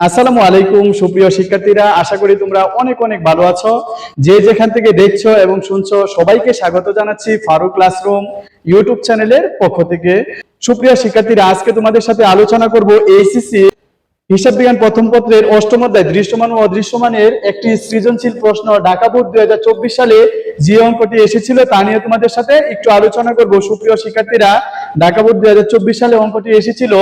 আসসালামু আলাইকুম, সুপ্রিয় শিক্ষার্থীরা। আশা করি তোমরা অনেক অনেক ভালো আছো। যে যেখান থেকে দেখছ এবং শুনছো, সবাইকে স্বাগত জানাচ্ছি ফারুক ক্লাসরুম ইউটিউব চ্যানেলের পক্ষ থেকে। সুপ্রিয় শিক্ষার্থীরা, আজকে তোমাদের সাথে আলোচনা করব এইসিসি হিসাব বিজ্ঞান প্রথম পত্রের অষ্টম অধ্যায়, দৃশ্যমান ও অদৃশ্যমানের একটি সৃজনশীল প্রশ্ন। ঢাকা বোর্ড দুই হাজার চব্বিশ সালে যে অঙ্কটি এসেছিল তা নিয়ে তোমাদের সাথে একটু আলোচনা করব। সুপ্রিয় শিক্ষার্থীরা, ঢাকা বোর্ড দুই হাজার চব্বিশ সালে অঙ্কটি এসেছিল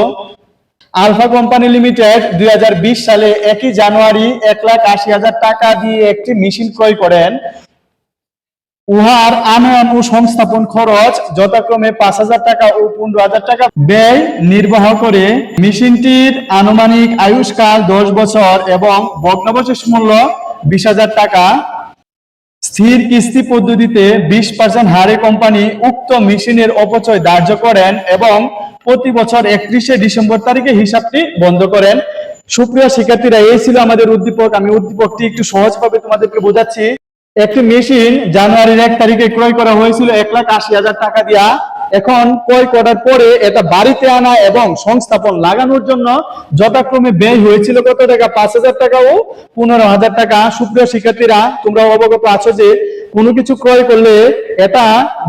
আলফা কোম্পানি লিমিটেড দুই হাজার বিশ সালে একই জানুয়ারি এক লাখ আশি হাজার টাকা দিয়ে একটি মেশিন ক্রয় করেন। উহার আনয়ন ও সংস্থাপন খরচ যথাক্রমে পাঁচ হাজার টাকা ও পনেরো হাজার টাকা ব্যয় নির্বাহ করে। মেশিনটির আনুমানিক আয়ুষ্কাল দশ বছর এবং ভগ্নাবশেষ মূল্য বিশ হাজার টাকা। স্থির কিস্তি পদ্ধতিতে বিশ পার্সেন্ট হারে কোম্পানি উক্ত মেশিনের অপচয় ধার্য করেন এবং প্রতি বছর একত্রিশে ডিসেম্বর তারিখে হিসাবটি বন্ধ করেন। সুপ্রিয় শিক্ষার্থীরা, এই ছিল আমাদের উদ্দীপক। আমি উদ্দীপকটি একটু সহজভাবে তোমাদেরকে বোঝাচ্ছি। একটি মেশিন জানুয়ারির এক তারিখে ক্রয় করা হয়েছিল এক লাখ আশি হাজার টাকা দিয়া। এখন ক্রয় করার পরে এটা বাড়িতে আনা এবং সংস্থাপন লাগানোর জন্য যথাক্রমে ব্যয় হয়েছিল কত টাকা? পাঁচ হাজার টাকা ও পনেরো হাজার টাকা। সুপ্রিয় শিক্ষার্থীরা তোমরা অবগত আছো যে কোনো কিছু ক্রয় করলে এটা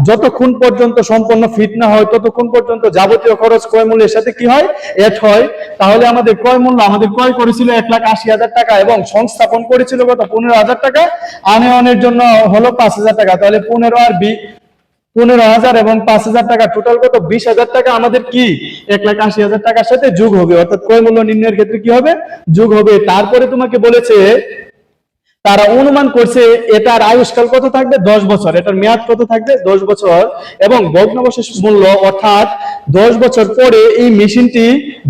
যতক্ষণ পর্যন্ত সম্পূর্ণ ফিট না হয়, ততক্ষণ পর্যন্ত যাবতীয় খরচ ক্রয় মূল্যের সাথে কি হয়? এড হয়। তাহলে আমাদের ক্রয় মূল্য, আমাদের ক্রয় করেছিল এক লাখ আশি হাজার টাকা এবং সংস্থাপন করেছিল কত? পনেরো হাজার টাকা। আনয়নের জন্য হলো পাঁচ হাজার টাকা। তাহলে পনেরো আর বি, পনেরো হাজার এবং পাঁচ হাজার টাকা টোটাল কত? বিশ হাজার টাকা। আমাদের কি? এক লাখ আশি হাজার টাকার সাথে যোগ হবে। অর্থাৎ ক্রয় মূল্য নির্ণয়ের ক্ষেত্রে কি হবে? যোগ হবে। তারপরে তোমাকে বলেছে তারা অনুমান করছে এটার আয়ুষ্কাল কত থাকবে? দশ বছর। এটার মেয়াদ কত থাকবে? দশ বছর। এবং ভগ্নাবশেষ মূল্য অর্থাৎ দশ বছর পরে এই মেশিনটি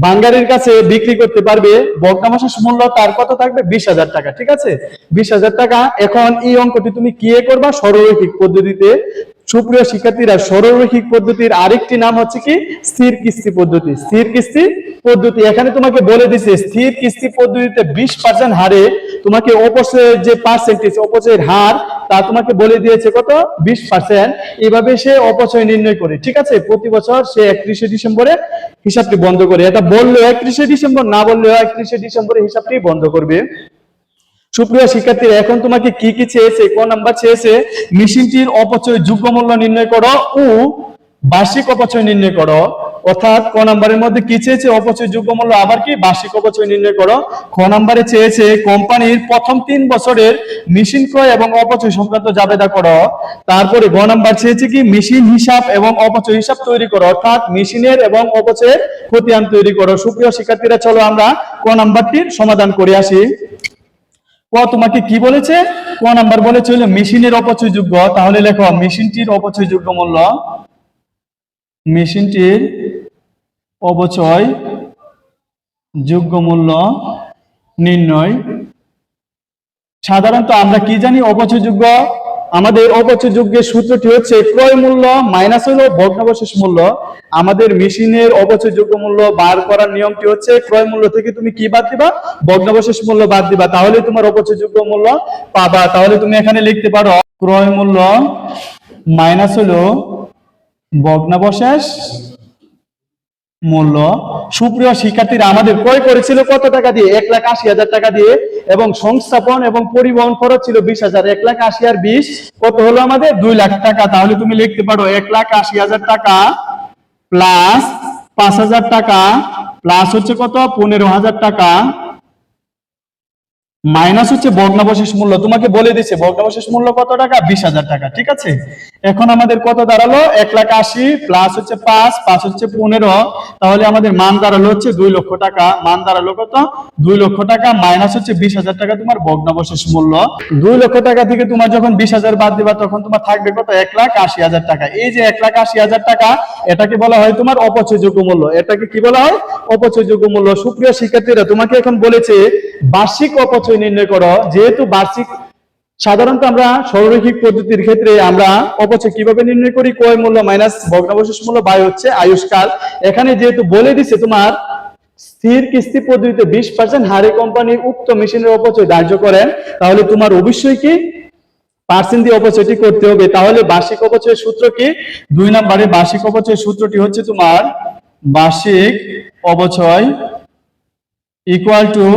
বাঙ্গারির কাছে বিক্রি করতে পারবে। ভগ্নাবশেষ মূল্য তার কত থাকবে? বিশ হাজার টাকা। ঠিক আছে? বিশ হাজার টাকা। এখন এই অঙ্কটি তুমি কি করবা? সরলরৈখিক পদ্ধতিতে সুপ্রিয় শিক্ষার্থীরা, সরলরৈখিক পদ্ধতির আরেকটি নাম হচ্ছে কি? স্থির কিস্তি পদ্ধতি। স্থির কিস্তি পদ্ধতি। এখানে তোমাকে বলে দিছে, স্থির কিস্তি পদ্ধতিতে বিশ পার্সেন্ট হারে তোমাকে অপচয়ের যে পার্সেন্টেজ অপচয়ের হার, তা তোমাকে বলে দিয়েছে কত? বিশ পার্সেন্ট এভাবে সে অপচয় নির্ণয় করে। ঠিক আছে? প্রতি বছর সে একত্রিশে ডিসেম্বরে হিসাবটি বন্ধ করে। এটা বললেও একত্রিশে ডিসেম্বর, না বললেও একত্রিশে ডিসেম্বরে হিসাবটি বন্ধ করবে। সুপ্রিয় শিক্ষার্থীরা, এখন তোমাকে কি কি চেয়েছে কোন নাম্বার চেয়েছে, মেশিনটির অপচয় যোগ্য মূল্য নির্ণয় করো ও বার্ষিক অপচয় নির্ণয় করো। অর্থাৎ ক নাম্বারের মধ্যে কি চেয়েছে, অপচয় যোগ্য মূল্য, আবার কি বার্ষিক অপচয় নির্ণয় করো। খ নাম্বারে চেয়েছে, কোম্পানির প্রথম তিন বছরের মেশিন ক্রয় এবং অপচয় সংক্রান্ত জাবেদা করো। তারপরে গ নাম্বার চেয়েছে কি, মেশিন হিসাব এবং অপচয় হিসাব তৈরি করো, অর্থাৎ মেশিনের এবং অপচয়ের খতিয়ান তৈরি করো। সুপ্রিয় শিক্ষার্থীরা, চলো আমরা ক নাম্বারটির সমাধান করে আসি। ক তোমাকে কি বলেছে? ক নাম্বার বলেছে হলো, মেশিনের অপচয়যোগ্য। তাহলে লেখো, মেশিনটির অপচয়যোগ্য মূল্য। মেশিনটির অপচয় যোগ্য মূল্য নির্ণয়। সাধারণত আমরা কি জানি? অপচয়যোগ্য আমাদের অপচয়যোগ্যের সূত্রটি হচ্ছে ক্রয় মূল্য মাইনাস হলো ভগ্নাবশেষ মূল্য। আমাদের মেশিনের অপচয়যোগ্য মূল্য বার করার নিয়মটি হচ্ছে ক্রয় মূল্য থেকে তুমি কি বাদ দিবা? ভগ্নাবশেষ মূল্য বাদ দিবা। তাহলে তোমার অপচয়যোগ্য মূল্য পাবা। তাহলে তুমি এখানে লিখতে পারো, ক্রয় মূল্য মাইনাস হলো ভগ্নাবশেষ মূল্য। সুপ্রিয় শিক্ষার্থীরা, আমাদের ক্রয় করেছিল কত টাকা দিয়ে? এক লাখ আশি হাজার টাকা দিয়ে এবং সংস্থাপন এবং পরিবহন খরচ ছিল বিশ হাজার। এক লাখ আশি আর বিশ, কত হলো আমাদের? দুই লাখ টাকা। তাহলে তুমি লিখতে পারো এক লাখ আশি হাজার টাকা প্লাস পাঁচ হাজার টাকা প্লাস হচ্ছে কত? পনেরো হাজার টাকা। মাইনাস হচ্ছে ভগ্নাবশেষ মূল্য। তোমাকে বলে দিচ্ছে ভগ্নাবশেষ মূল্য কত টাকা? বিশ হাজার টাকা। ঠিক আছে? এখন আমাদের কত দাঁড়াল? এক লাখ আশি প্লাস হচ্ছে পাঁচ পাঁচ হচ্ছে পনেরো। তাহলে আমাদের মান দাঁড়াল হচ্ছে দুই লক্ষ টাকা। মান দাঁড়াল কত? দুই লক্ষ টাকা মাইনাস হচ্ছে বিশ হাজার টাকা তোমার ভগ্নাবশেষ মূল্য। দুই লক্ষ টাকা থেকে তোমার যখন বিশ হাজার বাদ দিবা, তখন তোমার থাকবে কত? এক লাখ আশি হাজার টাকা। এই যে এক লাখ আশি হাজার টাকা, এটাকে বলা হয় তোমার অপচয়যোগ্য মূল্য। এটাকে কি বলা হয়? অপচয়যোগ্য মূল্য। সুপ্রিয় শিক্ষার্থীরা, তোমাকে এখন বলেছে, বার্ষিক অপচয় নির্ণয় করো। যেহেতু বার্ষিক সাধারণত আমরা সরলরৈখিক পদ্ধতির ক্ষেত্রে আমরা অপচয় কীভাবে নির্ণয় করি? ক্রয় মূল্য মাইনাস ভগ্নাবশেষ মূল্য বাই হচ্ছে আয়ুষ্কাল। এখানে যেহেতু বলে দিছে তোমার, স্থির কিস্তি পদ্ধতিতে বিশ পার্সেন্ট হারে কোম্পানি উক্ত মেশিনের অপচয় ধার্য করেন, তাহলে তোমার অবশ্যই কি পার্সেন্ট দিয়ে অপচয়টি করতে হবে। তাহলে বার্ষিক অপচয়ের সূত্র কি? দুই নম্বরে বার্ষিক অপচয়ের সূত্রটি হচ্ছে তোমার বার্ষিক অপচয় ইকুয়াল টু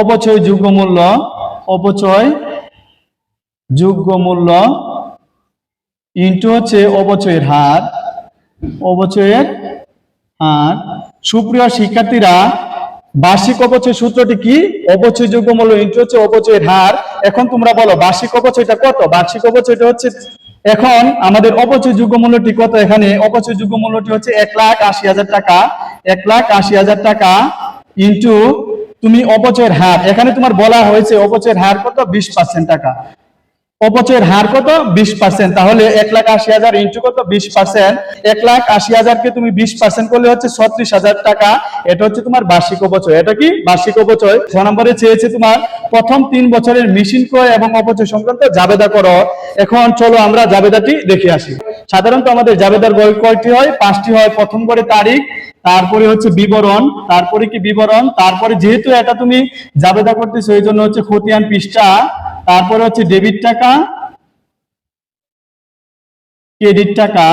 অপচয় যোগ্য মূল্য অপচয় যোগ্য মূল্য ইন্টু হচ্ছে অবচয়ের হার অবচয়ের হার। সুপ্রিয় শিক্ষার্থীরা, বার্ষিক অবচয় সূত্রটি কি? অবচয় যোগ্য মূল্য ইন্টু হচ্ছে অবচয়ের হার। এখন তোমরা বলো, বার্ষিক অপচয়টা কত? বার্ষিক অবচয়টা হচ্ছে, এখন আমাদের অপচয় যোগ্য মূল্যটি কত এখানে? অপচয় যোগ্য মূল্যটি হচ্ছে এক লাখ আশি হাজার টাকা। এক লাখ আশি হাজার টাকা ইন্টু তুমি অপচয়ের হার। এখানে তোমার বলা হয়েছে অপচয়ের হার কত? বিশ পার্সেন্ট টাকা। অপচয়ের হার কত? বিশ পার্সেন্ট তাহলে এক লাখ আশি হাজার ইন্টু কত? বিশ পার্সেন্ট এক লাখ আশি হাজারকে তুমি বিশ পার্সেন্ট করলে হচ্ছে ছত্রিশ হাজার টাকা। এটা হচ্ছে তোমার বার্ষিক অপচয়। এটা কি? বার্ষিক অপচয়। ছ নম্বরে চেয়েছে তোমার প্রথম তিন বছরের মেশিন ক্রয় এবং অপচয় সংক্রান্ত জাবেদা করো। এখন চলো আমরা জাবেদাটি দেখে আসি। সাধারণত আমাদের জাবেদার বই কয়টি হয়? পাঁচটি হয়। প্রথম করে তারিখ, তারপরে হচ্ছে বিবরণ। তারপরে কি বিবরণ? তারপরে যেহেতু এটা তুমি জাবেদা করতেছো, এই জন্য হচ্ছে খতিয়ান পৃষ্ঠা। তারপরে হচ্ছে ডেবিট টাকা, ক্রেডিট টাকা।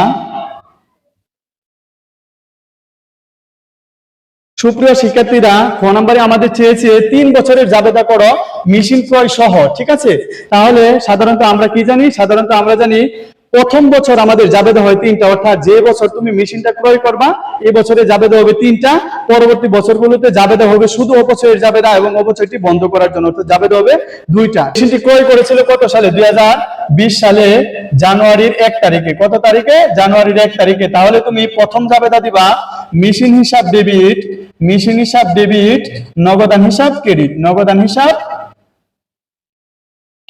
সুপ্রিয় শিক্ষার্থীরা খ নম্বরে আমাদের চেয়েছে তিন বছরের জাবেদা করো, মেশিন ক্রয় সহ, ঠিক আছে? তাহলে সাধারণত আমরা কি জানি? সাধারণত আমরা জানি প্রথম বছর আমাদের জাবেদা হয় তিনটা, অর্থাৎ যে বছর তুমি মেশিনটা ক্রয় করবা, এই বছরে জাবেদা হবে তিনটা। পরবর্তী বছরগুলোতে জাবেদা হবে শুধু অপচয়ের জাবেদা এবং অপচয়টি বন্ধ করার জন্য, অর্থাৎ জাবেদা হবে দুইটা। মেশিনটি ক্রয় করেছিল কত সালে? দুই হাজার বিশ সালে জানুয়ারির এক তারিখে। কত তারিখে? জানুয়ারির এক তারিখে। তাহলে তুমি প্রথম জাবেদা দিবা মেশিন হিসাব ডেবিট, মেশিন হিসাব ডেবিট, নগদান হিসাব ক্রেডিট। নগদান হিসাব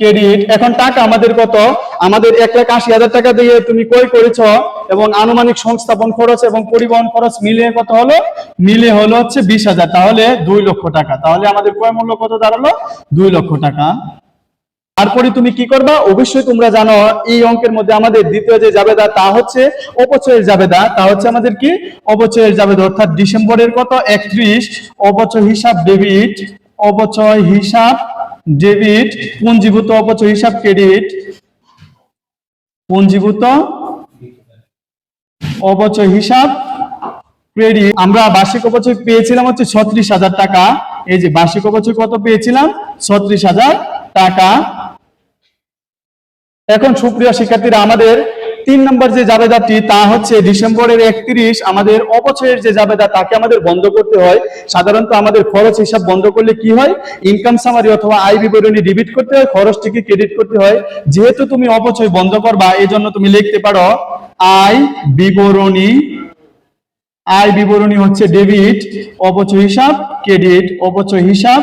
ক্রেডিট। এখন টাকা আমাদের কত? আমাদের এক লাখ আশি হাজার টাকা দিয়ে তুমি ক্রয় করেছ এবং আনুমানিক সংস্থাপন খরচ এবং পরিবহন খরচ মিলিয়ে কত হলো? মিলে হলো হচ্ছে বিশ হাজার। তাহলে দুই লক্ষ টাকা। তাহলে আমাদের ক্রয় মূল্য কত দাঁড়াল? দুই লক্ষ টাকা। তারপরে তুমি কি করবা? অবশ্যই তোমরা জানো, এই অঙ্কের মধ্যে আমাদের দ্বিতীয় যে জাবেদা, তা হচ্ছে অপচয়ের জাবেদা। তা হচ্ছে আমাদের কি? অপচয়ের জাবেদা, অর্থাৎ ডিসেম্বরের কত? একত্রিশ। অপচয় হিসাব ডেবিট। অপচয় হিসাব ডেবিট পুঞ্জীভূত অপচয় হিসাব ক্রেডিট পুঞ্জীভূত অপচয় হিসাব ক্রেডিট আমরা বার্ষিক অপচয় পেয়েছিলাম হচ্ছে ছত্রিশ হাজার টাকা। এই যে বার্ষিক অপচয় কত পেয়েছিলাম? ছত্রিশ হাজার টাকা। এখন সুপ্রিয় শিক্ষার্থীরা, আমাদের তিন নম্বর যে জাবেদাটি, তা হচ্ছে ডিসেম্বরের একত্রিশ, আমাদের অপচয়ের যে জাবেদা, তাকে আমাদের বন্ধ করতে হয়। সাধারণত আমাদের খরচ হিসাব বন্ধ করলে কি হয়? ইনকাম সামারি অথবা আয় বিবরণী ডিবিট করতে হয়, খরচটিকে ক্রেডিট করতে হয়। যেহেতু তুমি অপচয় বন্ধ করবা এই জন্য তুমি লিখতে পারো আয় বিবরণী আয় বিবরণী হচ্ছে ডেবিট অপচয় হিসাব ক্রেডিট অপচয় হিসাব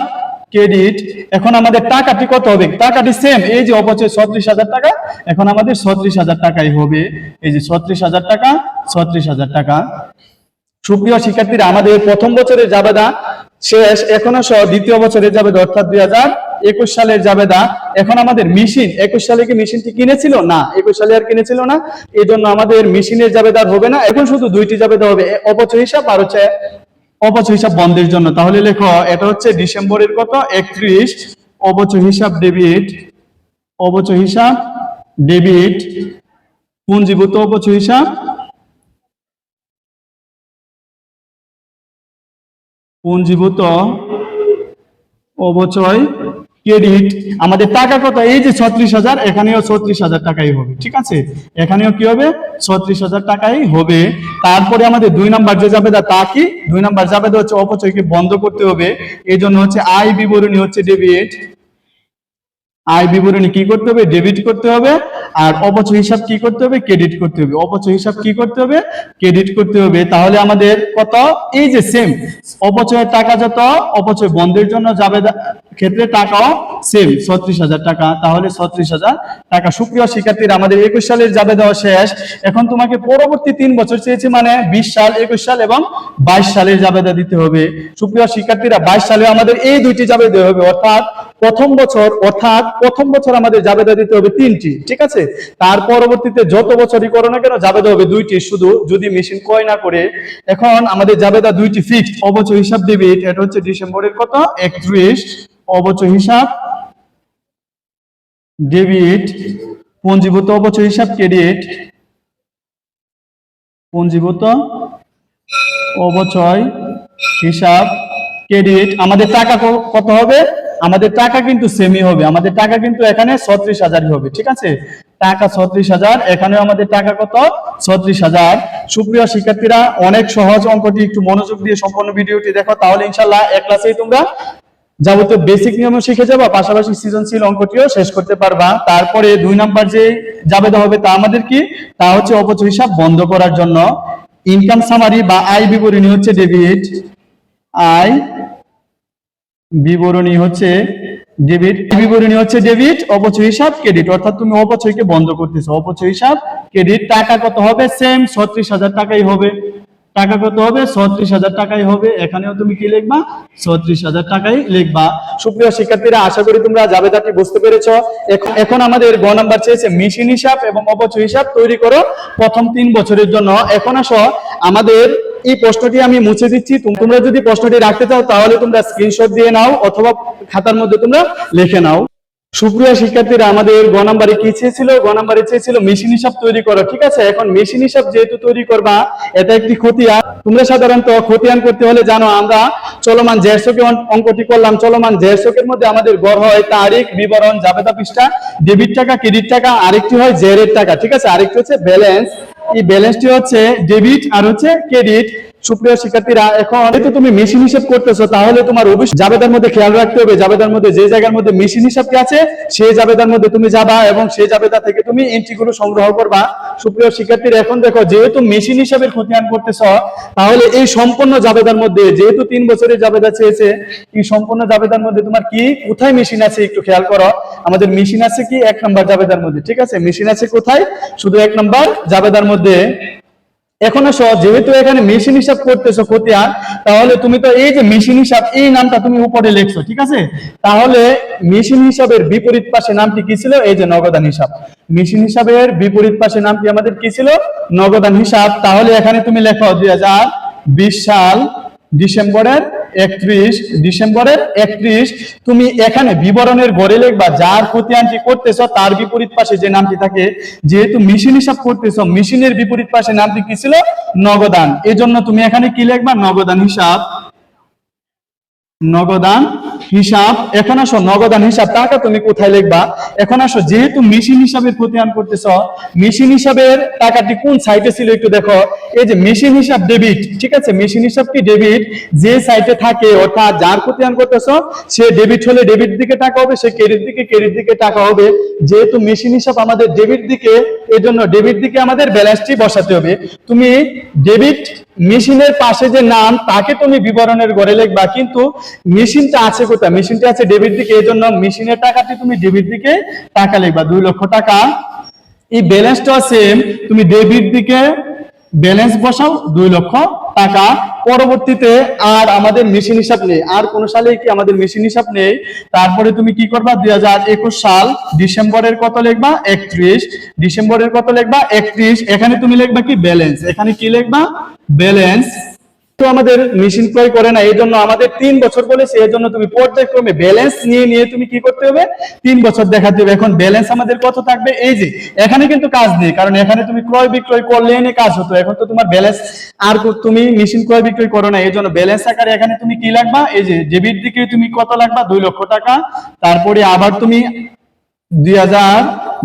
ক্রেডিট, এখন আমাদের টাকাটি কত হবে? টাকাটি সেম এই যে অপচয় ছত্রিশ হাজার টাকা, এখন আমাদের ছত্রিশ হাজার টাকাই হবে। এই যে ছত্রিশ হাজার টাকা, ছত্রিশ হাজার টাকা। সুপ্রিয় শিক্ষার্থীরা, আমাদের প্রথম বছরের জাবেদা শেষ, এখনও সহ দ্বিতীয় বছরের জাবেদা, অর্থাৎ দুই হাজার একুশ সালের জাবেদা। এখন আমাদের মেশিন, একুশ সালে কি মেশিনটি কিনেছিল? না, একুশ সালে আর কিনেছিল না। এই জন্য আমাদের মেশিনের জাবেদা আর হবে না। এখন শুধু দুইটি জাবেদা হবে অপচয় হিসাব আর হচ্ছে অপচয় হিসাব বন্ধের জন্য। তাহলে লেখো, এটা হচ্ছে ডিসেম্বরের কত? একত্রিশ। অবচয় হিসাব ডেবিট। অবচয় হিসাব ডেবিট। পুঞ্জীভূত অপচয় হিসাব? পুঞ্জীভূত অবচয় ক্রেডিট আমাদের টাকা কত? এই যে ছত্রিশ হাজার, এখানেও ছত্রিশ হাজার টাকাই হবে, ঠিক আছে? এখানেও কি হবে? ছত্রিশ হাজার টাকাই হবে। তারপরে আমাদের দুই নাম্বার যে জাবেদা, তা কি? দুই নাম্বার জাবেদা হচ্ছে অপচয়কে বন্ধ করতে হবে। এই জন্য হচ্ছে আয় বিবরণী হচ্ছে ডেবিট আয় বিবরণী কি করতে হবে? ডেবিট করতে হবে। আর অপচয় হিসাব কি করতে হবে? ক্রেডিট করতে হবে। অপচয় হিসাব কি করতে হবে? ক্রেডিট করতে হবে। তাহলে আমাদের কত? এই যে সেম অপচয়ের টাকা যত, অপচয় বন্ধের জন্য যাবে ক্ষেত্রে টাকাও সেম ছত্রিশ হাজার টাকা। তাহলে ছত্রিশ হাজার টাকা। সুপ্রিয় শিক্ষার্থীরা, আমাদের একুশ সালের যাবে দেওয়া শেষ। এখন তোমাকে পরবর্তী তিন বছর চেয়েছে মানে বিশ সাল, একুশ সাল এবং বাইশ সালের জাবেদা দিতে হবে। সুপ্রিয় শিক্ষার্থীরা, বাইশ সালে আমাদের এই দুইটি জাবেদা দিতে হবে। অর্থাৎ প্রথম বছর, অর্থাৎ প্রথম বছর আমাদের জাবেদা দিতে হবে তিনটি। ঠিক আছে? তার পরবর্তীতে যত বছরই করো না কেন, জাবেদা হবে দুইটি। শুধু যদি মেশিন ক্রয় না করে, এখন আমাদের জাবেদা দুইটি ফিক্সড অবচয় হিসাব ডেবিট এটা হচ্ছে ডিসেম্বরের কত একত্রিশ অবচয় হিসাব ডেবিট পঞ্জীভূত অবচয় হিসাব ক্রেডিট পঞ্জীভূত অবচয় হিসাব ক্রেডিট আমাদের টাকা কত হবে? আমাদের টাকা কিন্তু সেমই হবে। আমাদের টাকা কিন্তু এখানে ছত্রিশ হাজারই হবে, ঠিক আছে? টাকা ছত্রিশ হাজার। এখানেও আমাদের টাকা কত? ছত্রিশ হাজার। সুপ্রিয় শিক্ষার্থীরা, অনেক সহজ অঙ্কটি, একটু মনোযোগ দিয়ে সম্পূর্ণ ভিডিওটি দেখো, তাহলে ইনশাল্লাহ এক ক্লাসেই তোমরা যাবতীয় বেসিক নিয়মও শিখে যাবা, পাশাপাশি সৃজনশীল অঙ্কটিও শেষ করতে পারবা। তারপরে দুই নাম্বার যে জাবেদা হবে তা আমাদের কি? তা হচ্ছে অপচয় হিসাব বন্ধ করার জন্য। ইনকাম সামারি বা আয় বিবরণী হচ্ছে ডেবিট আয় বিবরণী হচ্ছে ডেবিট বিবরণী হচ্ছে ডেবিট অপচয় হিসাব, ক্রেডিট। অর্থাৎ তুমি অপচয়কে বন্ধ করতেছো। অপচয় হিসাব, ক্রেডিট, টাকা কত হবে? সেম ছত্রিশ হাজার টাকাই হবে। টাকা কত হবে? ছত্রিশ হাজার টাকাই হবে। এখানেও তুমি কি লিখবা? ছত্রিশ হাজার টাকাই লিখবা। সুপ্রিয় শিক্ষার্থীরা, আশা করি তোমরা জাবেদাটি বুঝতে পেরেছ। এখন এখন আমাদের গ নাম্বার চেয়েছে মেশিন হিসাব এবং অপচয় হিসাব তৈরি করো প্রথম তিন বছরের জন্য। এখন আসো আমাদের এই প্রশ্নটি আমি মুছে দিচ্ছি। তোমরা যদি প্রশ্নটি রাখতে চাও, তাহলে তোমরা স্ক্রিনশট দিয়ে নাও অথবা খাতার মধ্যে তোমরা লিখে নাও। সুপ্রিয়, শিক্ষার্থীরা, আমাদের গ নাম্বারে কি চেয়েছিল? গ নাম্বারে চেয়েছিল মেশিন হিসাব তৈরি করো, ঠিক আছে? এখন মেশিন হিসাব যেহেতু তৈরি করবা, এটা একটি খতিয়ান। তোমরা সাধারণত খতিয়ান করতে হলে জানো, আমরা চলমান জেরসকে অঙ্কটি করলাম। চলমান জেরসকের মধ্যে আমাদের গড় হয় তারিখ, বিবরণ জাবেদা পৃষ্ঠা ডেবিট টাকা ক্রেডিট টাকা, আরেকটি হয় জেরের টাকা, ঠিক আছে? আরেকটি হচ্ছে ব্যালেন্স এই ব্যালেন্সটি হচ্ছে ডেবিট আর হচ্ছে ক্রেডিট সুপ্রিয় শিক্ষার্থীরা, এখন যেহেতু তুমি মেশিন হিসাব করতেছো, তাহলে তোমার অবশ্যই জাবেদার মধ্যে খেয়াল রাখতে হবে। জাবেদার মধ্যে যে জায়গার মধ্যে মেশিন হিসাবটি আছে, সেই জাবেদার মধ্যে তুমি যাবা এবং সেই জাবেদা থেকে তুমি এন্ট্রি গুলো সংগ্রহ করবা। সুপ্রিয় শিক্ষার্থীরা, এখন দেখো, যেহেতু মেশিন হিসাবের খতিয়ান করতেছ, তাহলে এই সম্পূর্ণ জাবেদার মধ্যে, যেহেতু তিন বছরের জাবেদা চেয়েছে, এই সম্পূর্ণ জাবেদার মধ্যে তোমার কি, কোথায় মেশিন আছে একটু খেয়াল করো। আমাদের মেশিন আছে কি? এক নম্বর জাবেদার মধ্যে, ঠিক আছে? মেশিন আছে কোথায়? শুধু এক নম্বর জাবেদার মধ্যে। এখন আসো যেহেতু এখানে মেশিন হিসাব করতেছো খতিয়ান, তাহলে তুমি তো এই যে মেশিন হিসাব, এই নামটা তুমি উপরে লিখছো, ঠিক আছে? তাহলে মেশিন হিসাবের বিপরীত পাশে নামটি কি ছিল? এই যে নগদান হিসাব। মেশিন হিসাবের বিপরীত পাশে নামটি আমাদের কি ছিল? নগদান হিসাব। তাহলে এখানে তুমি লেখো দুই হাজার বিশ সাল ডিসেম্বরের একত্রিশ ডিসেম্বরের একত্রিশ। তুমি এখানে বিবরণের গড়ে লিখবা যার প্রতিয়ানটি করতেছ, তার বিপরীত পাশে যে নামটি থাকে, যেহেতু মেশিন হিসাব করতেছ মেশিনের বিপরীত পাশে নামটি কি ছিল? নগদান। এজন্য তুমি এখানে কি লিখবা? নগদান হিসাব। নগদান হিসাব। এখন আসো, নগদান হিসাব। টাকা তুমি কোথায় লিখবা? এখন আসো, যেহেতু মেশিন হিসাবের খতিয়ান করতেছ মেশিন হিসাবের টাকাটি কোন সাইটে ছিল একটু দেখো। এই যে মেশিন হিসাব ডেবিট ঠিক আছে? মেশিন হিসাব কি ডেবিট যে সাইটে থাকে, অর্থাৎ যার খতিয়ান করতেছ সে ডেবিট হলে ডেবিট দিকে টাকা হবে, সে ক্রেডিট দিকে ক্রেডিট দিকে টাকা হবে। যেহেতু মেশিন হিসাব আমাদের ডেবিট দিকে, এজন্য ডেবিট দিকে আমাদের ব্যালেন্সটি বসাতে হবে। তুমি ডেবিট মেশিনের পাশে যে নাম, তাকে তুমি বিবরণের গড়ে লিখবা, কিন্তু মেশিনটা আছে কোথায়? মেশিনটা আছে ডেবিট দিকে এই জন্য মেশিনের টাকাটি তুমি ডেবিট দিকে টাকা লিখবা, দুই লক্ষ টাকা। এই ব্যালেন্সটা সেম তুমি ডেবিট দিকে ব্যালেন্স বসাও দুই লক্ষ টাকা। পরবর্তীতে আর আমাদের মেশিন হিসাব নেই। আর কোন সালে কি আমাদের মেশিন হিসাব নেই? তারপরে তুমি কি করবা? দুই হাজার একুশ সাল, ডিসেম্বরের কত লিখবা? একত্রিশ। ডিসেম্বরের কত লিখবা? একত্রিশ। এখানে তুমি লিখবা কি? ব্যালেন্স। এখানে কি লিখবা? ব্যালেন্স। তো আমাদের মেশিন ক্রয় করে না এই জন্য আমাদের তিন বছর বলেছে এই জন্য তুমি পর্যায়ক্রমে ব্যালেন্স নিয়ে নিয়ে তুমি কি করতে হবে? তিন বছর দেখাতে হবে। এখন ব্যালেন্স আমাদের কত থাকবে? এই যে, এখানে কিন্তু কাজ নেই, কারণ এখানে তুমি ক্রয় বিক্রয় করলে এনে কাজ হতো। এখন তো তোমার ব্যালেন্স আর তুমি মেশিন ক্রয় বিক্রয় করো না এই জন্য ব্যালেন্স আকারে এখানে তুমি কি লাগবা? এই যে ডেবিট দিকে তুমি কত লাগবা? দুই লক্ষ টাকা। তারপরে আবার তুমি দুই হাজার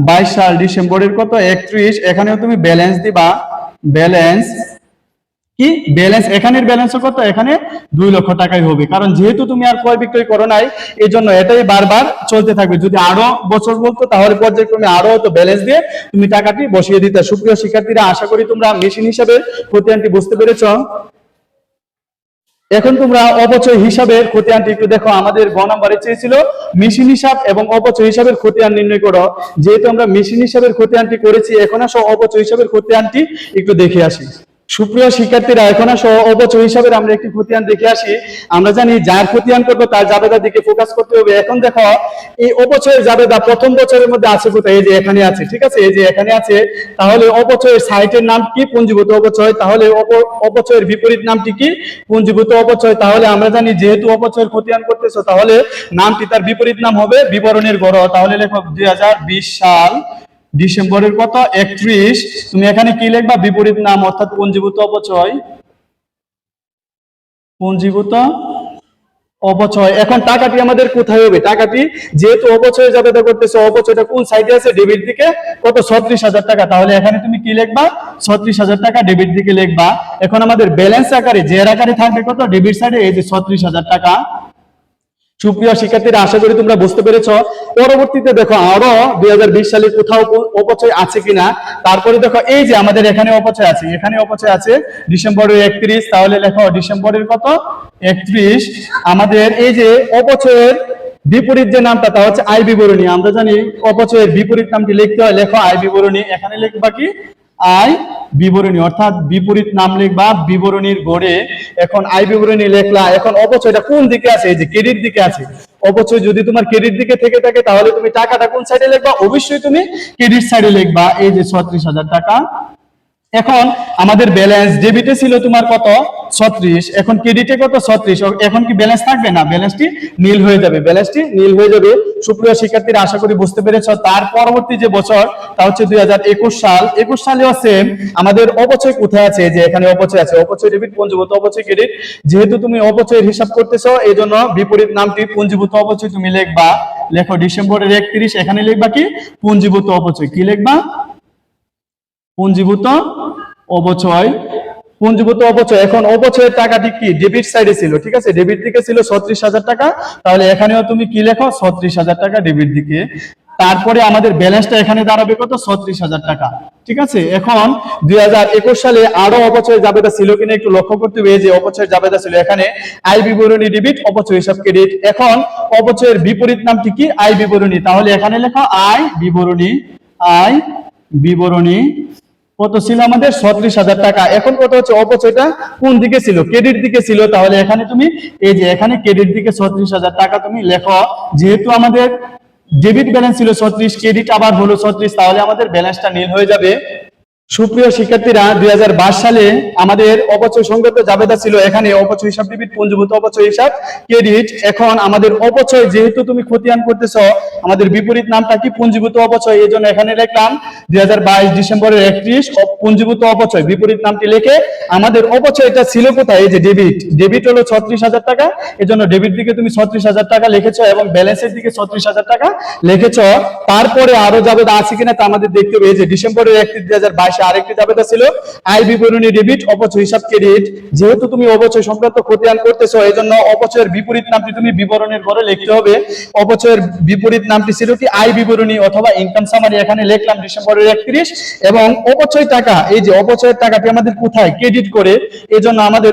বাইশ সাল ডিসেম্বরের কত? একত্রিশ। এখানেও তুমি ব্যালেন্স দিবা। ব্যালেন্স কি? ব্যালেন্স এখানের ব্যালেন্স কত? এখানে দুই লক্ষ টাকাই হবে। কারণ যেহেতু তুমি আর ক্রয় বিক্রয় করো নাই এই জন্য এটাই বারবার চলতে থাকবে। যদি আরও বছর বলতো, তাহলে পর্যায়ক্রমে আরও তো ব্যালেন্স দিয়ে তুমি টাকাটি বসিয়ে দিতে। সুপ্রিয় শিক্ষার্থীরা, আশা করি তোমরা মেশিন হিসাবে খতিয়ানটি বুঝতে পেরেছ। এখন তোমরা অপচয় হিসাবের খতিয়ানটি একটু দেখো। আমাদের গ নাম্বারে চেয়েছিল মেশিন হিসাব এবং অপচয় হিসাবের খতিয়ান নির্ণয় করো। যেহেতু আমরা মেশিন হিসাবের খতিয়ানটি করেছি, এখন আসো অপচয় হিসাবের খতিয়ানটি একটু দেখে আসি। সুপ্রিয় শিক্ষার্থীরা, এখন আসো অপচয় হিসাবের আমরা একটি খতিয়ান দেখে আসি। আমরা জানি যার খতিয়ান করব তার জাবেদার দিকে ফোকাস করতে হবে। এখন দেখো, এই অপচয়ের জাবেদা প্রথম বছরের মধ্যে আছে কোথায়? এই যে এখানে আছে, ঠিক আছে? এই যে এখানে আছে, তাহলে অপচয়ের সাইটের নাম কি? পুঞ্জীভূত অপচয় তাহলে অপচয়ের বিপরীত নামটি কি? পুঞ্জীভূত অপচয় তাহলে আমরা জানি যেহেতু অপচয়ের খতিয়ান করতেছো, তাহলে নামটি তার বিপরীত নাম হবে বিবরণের গড়। তাহলে লেখক, দুই হাজার বিশ সাল ডিসেম্বরের কত একত্রিশ। তুমি এখানে কি লিখবা? বিপরীত নাম, অর্থাৎ পঞ্জীভূত অপচয়। পঞ্জীভূত অপচয়। এখন টাকাটি আমাদের কোথায় হবে? টাকাটি যেহেতু অপচয় যাবে করতেছে, অপচয়টা কোন সাইডে আছে? ডেবিট দিকে। কত? ছত্রিশ হাজার টাকা। তাহলে এখানে তুমি কি লিখবা? ছত্রিশ হাজার টাকা ডেবিট দিকে লিখবা। এখন আমাদের ব্যালেন্স আকারে জের আকারে থাকবে কত? ডেবিট সাইডে এই যে ছত্রিশ হাজার টাকা। সুপ্রিয় শিক্ষার্থীরা, আশা করি তোমরা বুঝতে পেরেছ। পরবর্তীতে দেখো আরও দুই সালে কোথাও অপচয় আছে কিনা। তারপরে দেখো এই যে আমাদের এখানে অপচয় আছে। এখানে অপচয় আছে ডিসেম্বরের একত্রিশ, তাহলে লেখো ডিসেম্বরের কত? একত্রিশ। আমাদের এই যে অপচয়ের বিপরীত যে নামটা, তা হচ্ছে আয় বিবরণী আমরা জানি অপচয়ের বিপরীত নামটি লিখতে হয়, লেখো আয় বিবরণী এখানে লিখবা কি? আয় বিবরণী, অর্থাৎ বিপরীত নাম লিখবা, বিবরণীর গড়ে। এখন আয় বিবরণী লেখলা, এখন অপচয়টা কোন দিকে আছে? এই যে ক্রেডিট দিকে আছে। অপচয় যদি তোমার ক্রেডিট দিকে থেকে থাকে, তাহলে তুমি টাকাটা কোন সাইডে লিখবা? অবশ্যই তুমি ক্রেডিট সাইডে লিখবা। এই যে ছত্রিশ হাজার টাকা এখন আমাদের ব্যালেন্স ডেবিটে ছিল তোমার কত? ছত্রিশ। এখন ক্রেডিটে কত? ছত্রিশ। এখন কি ব্যালেন্স থাকবে? না ব্যালেন্সটি নীল হয়ে যাবে। ব্যালেন্সটি নীল হয়ে যাবে। সুপ্রিয় শিক্ষার্থীরা, আশা করি বুঝতে পেরেছ। তার পরবর্তী যে বছর, তা হচ্ছে দুই হাজার একুশ সাল। একুশ সালেও সেম আমাদের অপচয় কোথায় আছে? যে এখানে অপচয় আছে। অপচয় ডেবিট পুঞ্জীভূত অপচয় ক্রেডিট যেহেতু তুমি অপচয়ের হিসাব করতেছো এই জন্য বিপরীত নামটি পুঞ্জীভূত অপচয় তুমি লিখবা। লেখো ডিসেম্বরের একত্রিশ। এখানে লিখবা কি? পুঞ্জীভূত অপচয়। কি লিখবা? পুঞ্জীভূত অবচয়, পুঞ্জীভূত অবচয়। এখন অবচয়ের টাকাটি কি? ডেবিট সাইডে ছিল, ঠিক আছে? ডেবিট দিকে ছিল ছত্রিশ হাজার টাকা। তাহলে এখানেও তুমি কি লেখো? ছত্রিশ হাজার টাকা ডেবিট দিকে। তারপরে আমাদের ব্যালেন্সটা এখানে দাঁড়াবে কত? ছত্রিশ হাজার টাকা। ঠিক আছে? এখন দুই হাজার একুশ সালে আরও অপচয় জাবেদা ছিল কিনা একটু লক্ষ্য করতে হবে। যে অপচয় জাবেদা ছিল এখানে আয় বিবরণী ডেবিট অপচয় হিসাব ক্রেডিট এখন অপচয়ের বিপরীত নামটি কি? আয় বিবরণী। তাহলে এখানে লেখো আয় বিবরণী আয় বিবরণী কত ছিল আমাদের? ছত্রিশ হাজার টাকা। এখন কত হচ্ছে? অপচয়টা কোন দিকে ছিল? ক্রেডিট দিকে ছিল। তাহলে এখানে তুমি, এই যে এখানে ক্রেডিট দিকে ছত্রিশ হাজার টাকা তুমি লেখো, যেহেতু আমাদের ডেবিট ব্যালেন্স ছিল ছত্রিশ ক্রেডিট আবার হলো ছত্রিশ, তাহলে আমাদের ব্যালেন্সটা নীল হয়ে যাবে। সুপ্রিয় শিক্ষার্থীরা, দুই হাজার বাইশ সালে আমাদের অপচয় সংগত জাবেদা ছিল এখানে। অপচয় হিসাব ডেবিট পুঞ্জীভূত অপচয় হিসাব, ক্রেডিট। এখন আমাদের অপচয়, যেহেতু তুমি খতিয়ান করতেছ, আমাদের বিপরীত নামটা কি? পুঞ্জীভূত অপচয়। এই জন্য এখানে লিখলাম, দুই ডিসেম্বরের একত্রিশ পুঞ্জীভূত অপচয়। বিপরীত নামটি লিখে, আমাদের অপচয়টা ছিল কোথায়? এই যে ডেবিট। ডেবিট হলো ছত্রিশ হাজার টাকা। এই জন্য ডেবিট দিকে তুমি ছত্রিশ হাজার টাকা লিখেছ এবং ব্যালেন্সের দিকে ছত্রিশ হাজার টাকা লিখেছ। তারপরে আরও জাবেদা আছে কিনা তা আমাদের দেখতে হবে। এই যে ডিসেম্বরের একত্রিশ, দুই হাজার বাইশে আরেকটি জাবেদা ছিল আয় বিবরণী ডেবিট অপচয় হিসাব ক্রেডিট। যেহেতু তুমি অপচয় সংক্রান্ত করতেছো এই জন্য অপচয়ের বিপরীত নামটি তুমি বিবরণের লিখতে হবে। অপচয়ের বিপরীত নামটি ছিল কি? আয় বিবরণী অথবা ইনকাম সামারি এখানে লিখলাম ডিসেম্বরের একত্রিশ। এবং অপচয় টাকা, এই যে অপচয়ের টাকাটি আমাদের কোথায়? ক্রেডিট করে। এই জন্য আমাদের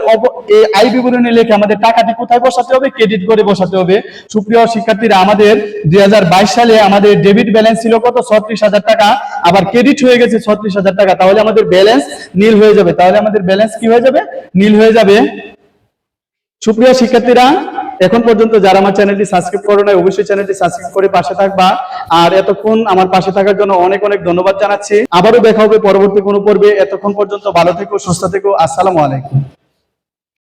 এই আয় বিবরণী লিখে আমাদের টাকাটি কোথায় বসাতে হবে? ক্রেডিট করে বসাতে হবে। সুপ্রিয় শিক্ষার্থীরা, আমাদের দুই হাজার বাইশ সালে আমাদের ডেবিট ব্যালেন্স ছিল কত? ছত্রিশ হাজার টাকা। আবার ক্রেডিট হয়ে গেছে ছত্রিশ হাজার টাকা, তাহলে আমাদের ব্যালেন্স নীল হয়ে যাবে। তাহলে আমাদের ব্যালেন্স কি হয়ে যাবে? নীল হয়ে যাবে। সুপ্রিয় শিক্ষার্থীরা, এখন পর্যন্ত যারা আমার চ্যানেলটি সাবস্ক্রাইব করো নাই, অবশ্যই চ্যানেলটি সাবস্ক্রাইব করে পাশে থাকবা। আর এতক্ষণ আমার পাশে থাকার জন্য অনেক অনেক ধন্যবাদ জানাচ্ছি। আবারও দেখা হবে পরবর্তী কোনো পর্বে। এতক্ষণ পর্যন্ত ভালো থেকো, সুস্থ থেকো। আসসালামু আলাইকুম।